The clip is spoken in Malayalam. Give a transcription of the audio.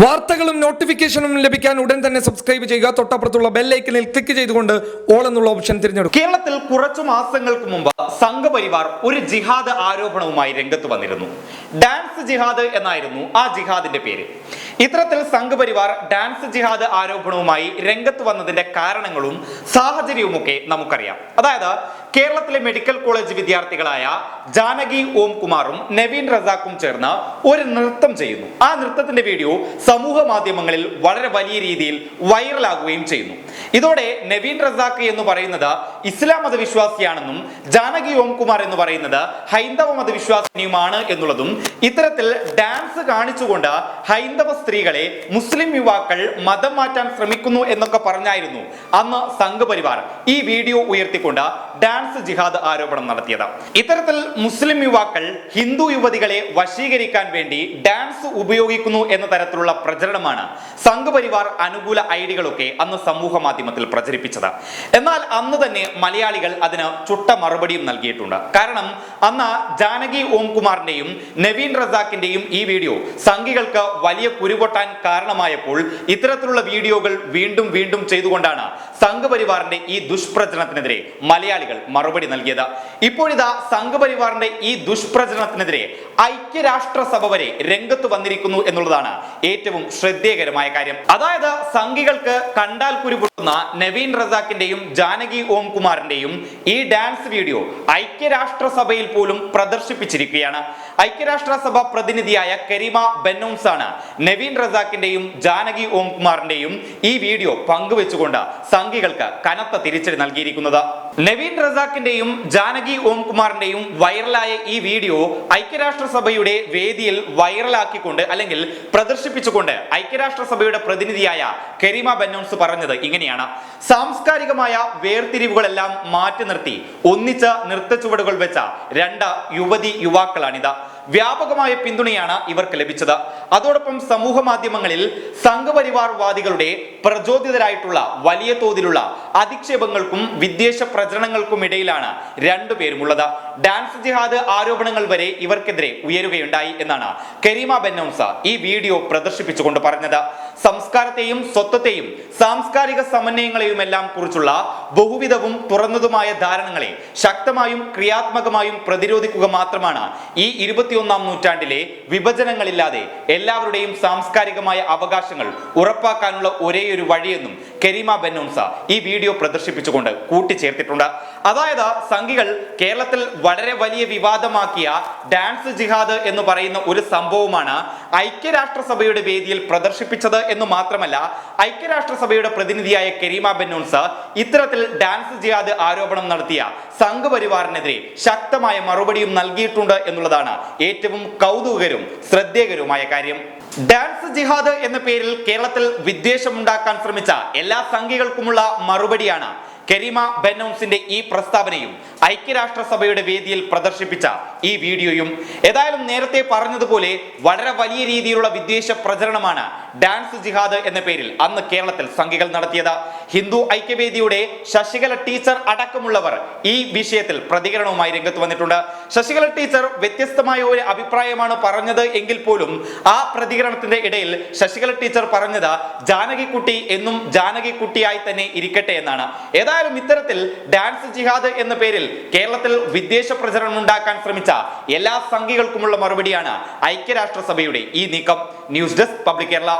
വാർത്തകളും നോട്ടിഫിക്കേഷനും ലഭിക്കാൻ ഉടൻ തന്നെ സബ്സ്ക്രൈബ് ചെയ്യുക. തൊട്ടപ്പുറത്തുള്ള ബെല്ലൈക്കനിൽ ക്ലിക്ക് ചെയ്തുകൊണ്ട് ഓൾ എന്നുള്ള ഓപ്ഷൻ തിരഞ്ഞെടുക്കും കേരളത്തിൽ കുറച്ചു മാസങ്ങൾക്ക് മുമ്പ് സംഘപരിവാർ ഒരു ജിഹാദ് ആരോപണവുമായി രംഗത്ത് വന്നിരുന്നു. ഡാൻസ് ജിഹാദ് എന്നായിരുന്നു ആ ജിഹാദിന്റെ പേര്. ഇത്തരത്തിൽ സംഘപരിവാർ ഡാൻസ് ജിഹാദ് ആരോപണവുമായി രംഗത്ത് വന്നതിന്റെ കാരണങ്ങളും സാഹചര്യവുമൊക്കെ നമുക്കറിയാം. അതായത് കേരളത്തിലെ മെഡിക്കൽ കോളേജ് വിദ്യാർത്ഥികളായ ജാനകി ഓം കുമാറും നവീൻ റസാക്കും ചേർന്ന് ഒരു നൃത്തം ചെയ്യുന്നു. ആ നൃത്തത്തിന്റെ വീഡിയോ സമൂഹ മാധ്യമങ്ങളിൽ വളരെ വലിയ രീതിയിൽ വൈറലാകുകയും ചെയ്യുന്നു. ഇതോടെ നവീൻ റസാക്ക് എന്ന് പറയുന്നത് ഇസ്ലാം മതവിശ്വാസിയാണെന്നും ജാനകി ഓം കുമാർ എന്ന് പറയുന്നത് ഹൈന്ദവ മതവിശ്വാസിനിയുമാണ് എന്നുള്ളതും ഇത്തരത്തിൽ ഡാൻസ് കാണിച്ചുകൊണ്ട് ഹൈന്ദവ സ്ത്രീകളെ മുസ്ലിം യുവാക്കൾ മതം മാറ്റാൻ ശ്രമിക്കുന്നു എന്നൊക്കെ പറഞ്ഞായിരുന്നു അന്ന് സംഘപരിവാർ. ഈ വീഡിയോ ഉയർത്തിക്കൊണ്ട് ഡാൻസ് ജിഹാദ് ആരോപണം നടത്തിയത്. ഇത്തരത്തിൽ മുസ്ലിം യുവാക്കൾ ഹിന്ദു യുവതികളെ വശീകരിക്കാൻ വേണ്ടി ഡാൻസ് ഉപയോഗിക്കുന്നു എന്ന തരത്തിലുള്ള പ്രചരണമാണ് സംഘപരിവാർ അനുകൂല ഐഡികളൊക്കെ അന്ന് സമൂഹ മാധ്യമത്തിൽ പ്രചരിപ്പിച്ചത്. എന്നാൽ അന്ന് തന്നെ മലയാളികൾ അതിന് ചുട്ട മറുപടിയും നൽകിയിട്ടുണ്ട്. കാരണം അന്ന് ജാനകി ഓംകുമാറിന്റെയും നവീൻ റസാക്കിന്റെയും ഈ വീഡിയോ സംഘികൾക്ക് വലിയ കുരുപൊട്ടാൻ കാരണമായപ്പോൾ ഇത്തരത്തിലുള്ള വീഡിയോകൾ വീണ്ടും വീണ്ടും ചെയ്തുകൊണ്ടാണ് സംഘപരിവാറിന്റെ ഈ ദുഷ്പ്രചരണത്തിനെതിരെ മലയാളികൾ മറുപടി നൽകിയത്. ഇപ്പോഴിതാ സംഘപരിവാറിന്റെ ഈ ദുഷ്പ്രചരണത്തിനെതിരെ ഐക്യരാഷ്ട്രസഭ വരെ രംഗത്ത് വന്നിരിക്കുന്നു എന്നുള്ളതാണ് ഏറ്റവും ശ്രദ്ധേയകരമായ കാര്യം. അതായത് സംഘികൾക്ക് കണ്ടാൽ കുരുപൊട്ടുന്ന നവീൻ റസാക്കിന്റെയും ജാനകി ഓം കുമാറിന്റെയും ഈ ഡാൻസ് വീഡിയോ ഐക്യരാഷ്ട്രസഭയിൽ പോലും പ്രദർശിപ്പിച്ചിരിക്കുകയാണ്. ഐക്യരാഷ്ട്രസഭ പ്രതിനിധിയായ കരിമ ബെന്നൂൺസ് ആണ് നവീൻ റസാക്കിന്റെയും ജാനകി ഓം കുമാറിന്റെയും ഈ വീഡിയോ പങ്കുവെച്ചുകൊണ്ട് സംഘികൾക്ക് കനത്ത തിരിച്ചടി നൽകിയിരിക്കുന്നത്. നവീൻ റസാഖിന്റെയും ജാനകി ഓംകുമാറിന്റെയും വൈറലായ ഈ വീഡിയോ ഐക്യരാഷ്ട്രസഭയുടെ വേദിയിൽ വൈറലാക്കിക്കൊണ്ട് അല്ലെങ്കിൽ പ്രദർശിപ്പിച്ചുകൊണ്ട് ഐക്യരാഷ്ട്രസഭയുടെ പ്രതിനിധിയായ കരീമ ബന്നോൺസ് പറഞ്ഞത് ഇങ്ങനെയാണ്. സാംസ്കാരികമായ വേർതിരിവുകളെല്ലാം മാറ്റി നിർത്തി ഒന്നിച്ച നൃത്തച്ചുവടുകൾ വെച്ച രണ്ട് യുവതി യുവാക്കളാണിത്. വ്യാപകമായ പിന്തുണയാണ് ഇവർക്ക് ലഭിച്ചത്. അതോടൊപ്പം സമൂഹ മാധ്യമങ്ങളിൽ സംഘപരിവാർവാദികളുടെ പ്രചോദിതരായിട്ടുള്ള വലിയ തോതിലുള്ള അധിക്ഷേപങ്ങൾക്കും വിദ്വേഷ പ്രചരണങ്ങൾക്കും ഇടയിലാണ് രണ്ടുപേരുമുള്ളത് ഡാൻസ് ജിഹാദ് ആരോപണങ്ങൾ വരെ ഇവർക്കെതിരെ ഉയരുകയുണ്ടായി എന്നാണ് കരീമ ബെന്നൌസ ഈ വീഡിയോ പ്രദർശിപ്പിച്ചുകൊണ്ട് പറഞ്ഞത്. സംസ്കാരത്തെയും സ്വത്വത്തെയും സാംസ്കാരിക സമന്വയങ്ങളെയും എല്ലാം കുറിച്ചുള്ള ബഹുവിധവും തുറന്നതുമായ ധാരണകളെ ശക്തമായും ക്രിയാത്മകമായും പ്രതിരോധിക്കുക മാത്രമാണ് ഈ ഇരുപത്തിയൊന്നാം നൂറ്റാണ്ടിലെ വിഭജനങ്ങളില്ലാതെ എല്ലാവരുടെയും സാംസ്കാരികമായ അവകാശങ്ങൾ ഉറപ്പാക്കാനുള്ള ഒരേയൊരു വഴിയെന്നും കെരിമ ബെന്നൂൺസ ഈ വീഡിയോ പ്രദർശിപ്പിച്ചുകൊണ്ട് കൂട്ടിച്ചേർത്തിട്ടുണ്ട്. അതായത് സംഘികൾ കേരളത്തിൽ വളരെ വലിയ വിവാദമാക്കിയ ഡാൻസ് ജിഹാദ് എന്ന് പറയുന്ന ഒരു സംഭവമാണ് ഐക്യരാഷ്ട്രസഭയുടെ വേദിയിൽ പ്രദർശിപ്പിച്ചത് എന്ന് മാത്രമല്ല ഐക്യരാഷ്ട്രസഭയുടെ പ്രതിനിധിയായ കരീമ ബെന്നൂൺസ് ഇത്തരത്തിൽ ഡാൻസ് ജിഹാദ് ആരോപണം നടത്തിയ സംഘപരിവാറിനെതിരെ ശക്തമായ മറുപടിയും നൽകിയിട്ടുണ്ട് എന്നുള്ളതാണ് ഏറ്റവും കൗതുകരും ശ്രദ്ധേയകരവുമായ കാര്യം. ഡാൻസ് ജിഹാദ് എന്ന പേരിൽ കേരളത്തിൽ വിദ്വേഷമുണ്ടാക്കാൻ ശ്രമിച്ച എല്ലാ സംഘികൾക്കുമുള്ള മറുപടിയാണ് കരീമ ബെന്നൌൺസിന്റെ ഈ പ്രസ്താവനയും ഐക്യരാഷ്ട്രസഭയുടെ വേദിയിൽ പ്രദർശിപ്പിച്ച ഈ വീഡിയോയും ഏതായാലും നേരത്തെ പറഞ്ഞതുപോലെ വളരെ വലിയ രീതിയിലുള്ള വിദ്വേഷ പ്രചരണമാണ് ഡാൻസ് ജിഹാദ് എന്ന പേരിൽ അന്ന് കേരളത്തിൽ സംഘികൾ നടത്തിയത്. ഹിന്ദു ഐക്യവേദിയുടെ ശശികല ടീച്ചർ അടക്കമുള്ളവർ ഈ വിഷയത്തിൽ പ്രതികരണവുമായി രംഗത്ത് വന്നിട്ടുണ്ട്. ശശികല ടീച്ചർ വ്യത്യസ്തമായ ഒരു അഭിപ്രായമാണ് പറഞ്ഞത് എങ്കിൽ പോലും ആ പ്രതികരണത്തിന്റെ ഇടയിൽ ശശികല ടീച്ചർ പറഞ്ഞത് ജാനകിക്കുട്ടി എന്നും ജാനകിക്കുട്ടിയായി തന്നെ ഇരിക്കട്ടെ എന്നാണ്. ഏതായാലും ഇത്തരത്തിൽ ഡാൻസ് ജിഹാദ് എന്ന പേരിൽ കേരളത്തിൽ വിദേശ പ്രചരണം ഉണ്ടാക്കാൻ ശ്രമിച്ച എല്ലാ സംഘികൾക്കുമുള്ള മറുപടിയാണ് ഐക്യരാഷ്ട്രസഭയുടെ ഈ നീക്കം. News desk public Kerala.